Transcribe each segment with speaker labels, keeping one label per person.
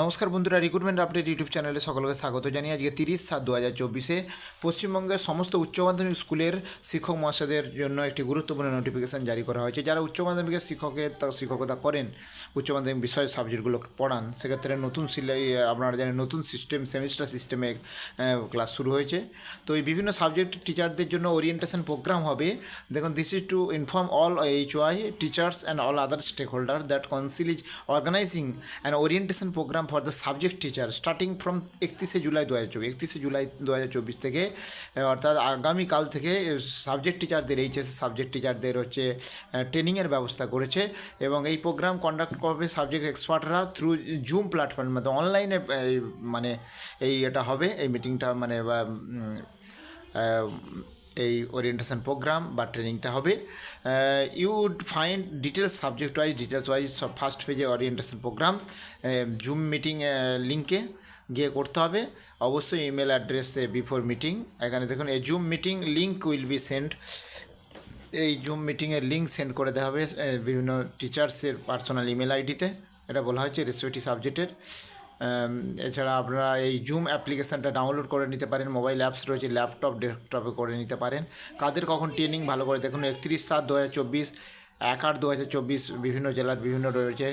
Speaker 1: নমস্কার বন্ধুরা recruitment update YouTube চ্যানেলে সকলকে স্বাগত জানিয়ে আজকে তিরিশ সাত দু হাজার চব্বিশে পশ্চিমবঙ্গের সমস্ত উচ্চ মাধ্যমিক স্কুলের শিক্ষক মহাশয়দের জন্য একটি গুরুত্বপূর্ণ নোটিফিকেশন জারি করা হয়েছে। যারা উচ্চ মাধ্যমিকের শিক্ষকের শিক্ষকতা করেন, উচ্চ মাধ্যমিক বিষয় সাবজেক্টগুলো পড়ান, সেক্ষেত্রে নতুন আপনারা জানেন নতুন সিস্টেম সেমিস্টার সিস্টেমে ক্লাস শুরু হয়েছে। তো এই বিভিন্ন সাবজেক্ট টিচারদের জন্য ওরিয়েন্টেশন প্রোগ্রাম হবে। দেখুন this is to inform all H Y teachers and all other stakeholder that council is organizing and orientation program for the subject teacher starting from একত্রিশে জুলাই দু হাজার চব্বিশ, একত্রিশে জুলাই দু হাজার চব্বিশ থেকে অর্থাৎ আগামীকাল থেকে সাবজেক্ট টিচারদের এইচএস সাবজেক্ট টিচারদের হচ্ছে ট্রেনিংয়ের ব্যবস্থা করেছে এবং এই প্রোগ্রাম কন্ডাক্ট করবে সাবজেক্ট এক্সপার্টরা থ্রু জুম প্ল্যাটফর্মের মানে অনলাইনে মানে এই এটা হবে, এই মিটিংটা মানে এই ওরিয়েন্টেশন প্রোগ্রাম বা ট্রেনিংটা হবে। You would find details subject wise details wise সব ফার্স্ট পেজে ওরিয়েন্টেশন প্রোগ্রাম জুম মিটিং লিঙ্কে গিয়ে করতে হবে। অবশ্যই ইমেল অ্যাড্রেসে বিফোর মিটিং এখানে দেখুন, এই zoom meeting link will be send এই জুম মিটিংয়ের লিঙ্ক সেন্ড করে দেওয়া হবে বিভিন্ন টিচার্সের পার্সোনাল ইমেল আইডিতে এটা বলা হয়েছে রেসপেক্টিভ সাবজেক্টের এছাড়া আপনারা এই জুম অ্যাপ্লিকেশানটা ডাউনলোড করে নিতে পারেন মোবাইল অ্যাপস রয়েছে ল্যাপটপ ডেস্কটপে করে নিতে পারেন। কাদের কখন ট্রেনিং ভালো করে দেখুন, একত্রিশ সাত দু হাজার চব্বিশ, এক আট দু হাজার চব্বিশ বিভিন্ন জেলার বিভিন্ন রয়েছে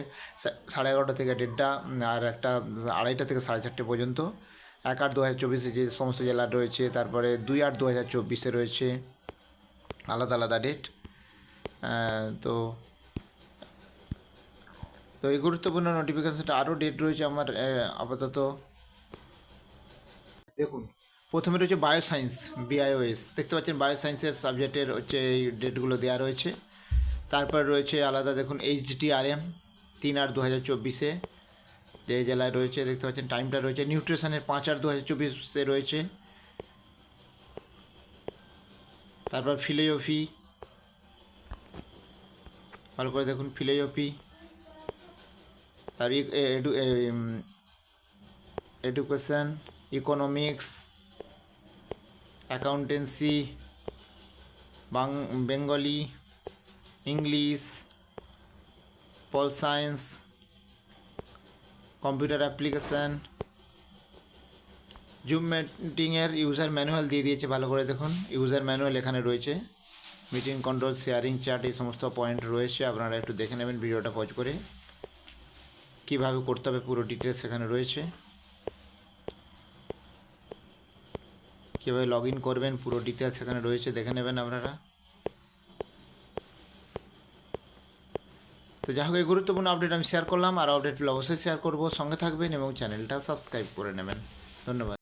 Speaker 1: সাড়ে এগারোটা থেকে দেড়টা, আর একটা আড়াইটা থেকে সাড়ে চারটে পর্যন্ত। এক আট দু হাজার চব্বিশে যে সমস্ত জেলার রয়েছে, তারপরে দুই আট দু হাজার চব্বিশে রয়েছে, আলাদা আলাদা ডেট তো তো এই গুরুত্বপূর্ণ নোটিফিকেশনটা আরও ডেট রয়েছে আমার আপাতত। দেখুন, প্রথমে রয়েছে বায়োসায়েন্স বিআইওএস দেখতে পাচ্ছেন বায়োসায়েন্সের সাবজেক্টের হচ্ছে এই ডেটগুলো দেওয়া রয়েছে। তারপর রয়েছে আলাদা, দেখুন এইচডিআরএম তিন আট দু হাজার চব্বিশে। যে জেলায় রয়েছে, দেখতে পাচ্ছেন টাইমটা রয়েছে নিউট্রিশনের পাঁচ আট দু হাজার চব্বিশে রয়েছে। তারপর ফিলোজফি ভালো করে দেখুন ফিলোজফি এডুকেশন ইকোনমিক্স অ্যাকাউন্টেন্সি বাং Bengali English pol science computer application zoom মিটিংয়ের ইউজার ম্যানুয়াল দিয়ে দিয়েছে, ভালো করে দেখুন। ইউজার ম্যানুয়াল এখানে রয়েছে। মিটিং কন্ট্রোল শেয়ারিং চার্ট এই সমস্ত পয়েন্ট রয়েছে। আপনারা একটু দেখে নেবেন, ভিডিওটা পজ করে। কীভাবে করতে হবে পুরো ডিটেলস এখানে রয়েছে। কীভাবে লগ ইন করবেন পুরো ডিটেলস এখানে রয়েছে, দেখে নেবেন আপনারা। তো যাই হোক, এই গুরুত্বপূর্ণ আপডেট আমি শেয়ার করলাম, আর আপডেট অবশ্যই শেয়ার করব। সঙ্গে থাকবেন এবং চ্যানেলটা সাবস্ক্রাইব করে নেবেন। ধন্যবাদ।